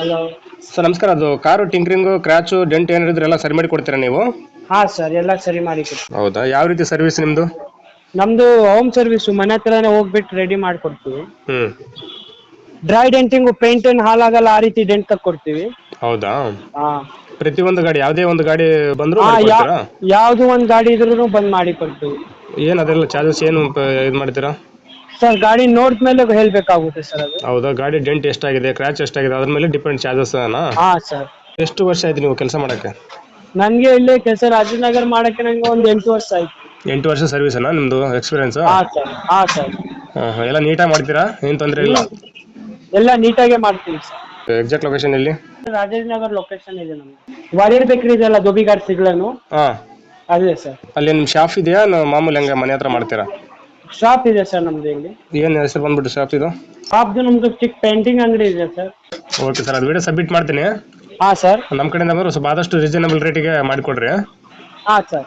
Hello sir ನಮಸ್ಕಾರ ಅದು car tinkering scratch dent ಏನಿದ್ರೆ ಎಲ್ಲ ಸರಿ ಮಾಡಿ ಕೊಡ್ತೀರಾ ನೀವು? ಹಾ ಸರ್ ಎಲ್ಲ ಸರಿ ಮಾಡಿ ಹೌದಾ? ಯಾವ ರೀತಿ ಸರ್ವಿಸ್ ನಿಮ್ಮದು ನಮ್ದು ಹೋಮ್ ಸರ್ವಿಸ್ ಮನೆ ಹತ್ರನೇ ಹೋಗ್ಬಿಟ್ಟು ರೆಡಿ ಮಾಡ್ಕೊಡ್ತೀವಿ ಹ್ಞೂ ಡ್ರೈ ಡೆಂಟಿಂಗು ಪೇಂಟ್ ಏನ್ ಹಾಳಾಗಲ್ಲ ಆ ರೀತಿ ಡೆಂಟ್ ತಕ್ಕೊಡ್ತೀವಿ ಹೌದಾ? ಹಾ. ಪ್ರತಿಯೊಂದು ಗಾಡಿ ಯಾವುದೇ ಒಂದು ಗಾಡಿ ಬಂದ್ರು ಹಾ ಯಾವ್ದು ಒಂದು ಗಾಡಿ ಇದ್ರೂ ಬಂದ್ ಮಾಡಿ ಕೊಡ್ತೀವಿ. ಏನು ಅದೆಲ್ಲ ಚಾರ್ಜಸ್ ಏನು ಇದ್ ಮಾಡ್ತೀರಾ? ಸರ್ ಗಾಡಿ ನೋಡಿದ್ಮೇಲೆ ಹೇಳ್ಬೇಕಾಗುತ್ತೆ ಸರ್ ಅದು. ಹೌದಾ? ಗಾಡಿ ಡೆಂಟ್ ಎಷ್ಟಾಗಿದೆ ಕ್ರ್ಯಾಚ್ ಎಷ್ಟಾಗಿದೆ ಅದ್ರ ಮೇಲೆ ಡಿಪೆಂಡ್ ಚಾರ್ಜಸ್ ಹಾ ಸರ್. ಎಷ್ಟು ವರ್ಷ ಆಯ್ತು ನೀವು ಕೆಲಸ ಮಾಡಕ್ಕೆ? ನನ್ಗೆ ಇಲ್ಲಿ ಕೆಲಸ ರಾಜನಗರ್ ಮಾಡಕ್ಕೆ ನಂಗೆ ಒಂದು ಎಂಟು ವರ್ಷ ಆಯ್ತು. ಎಂಟು ವರ್ಷ ಸರ್ವಿಸ್ ಅಣ್ಣ ನಿಮ್ಮದು ಎಕ್ಸ್ಪೀರಿಯನ್ಸ್ ಹಾ ಸರ್. ಹಾ ಸರ್. ಎಲ್ಲ ನೀಟಾಗಿ ಮಾಡ್ತೀರಾ? ಏನು ತೊಂದ್ರೆ ಇಲ್ಲ? ಎಲ್ಲ ನೀಟಾಗೆ ಮಾಡ್ತೀವಿ ಸರ್. ಎಕ್ಸಾಕ್ಟ್ ಲೊಕೇಶನ್ ಎಲ್ಲಿ? ರಾಜೇಂದ್ರನಗರ್ ಲೊಕೇಶನ್ ಇದೆ ನಮ್ಗೆ ವಾರಿಯರ್ ಬೇಕ್ರಿ ಇದೆಯಲ್ಲ ಧೋಬಿಘಾಟ್ ಸಿಗ್ಲನು ಹಾಂ. ಅದೇ ಸರ್. ಅಲ್ಲಿ ನಿಮ್ಮ ಶಾಪ್ ಇದೆಯಾ? ನಾವು ಮಾಮೂಲಿ ಹಂಗೆ ಮನೆ ಹತ್ರ ಮಾಡ್ತೀರಾ? ಶಾಪ್ ಇದೆ ಸರ್ ನಮ್ದು ಇಲ್ಲಿ. ಏನು ಹೆಸರು ಬಂದ್ಬಿಟ್ಟು ಶಾಪ್ ಇದು? ಶಾಪ್ದು ನಮ್ದು ಚಿಕ್ಕ ಪೇಂಟಿಂಗ್ ಅಂಗಡಿ ಇದೆ ಸರ್ ಓಕೆ ಸರ್ ಅದು ವಿಡಿಯೋ ಸಬ್ಮಿಟ್ ಮಾಡ್ತೀನಿ. ಹಾ ಸರ್ ನಮ್ಮ ಕಡೆಯಿಂದ ಬಂದ್ರೆ ಸ್ವಲ್ಪ ಆದಷ್ಟು ರೀಸನಬಲ್ ರೇಟಿಗೆ ಮಾಡಿಕೊಡ್ರಿ. ಹಾ sir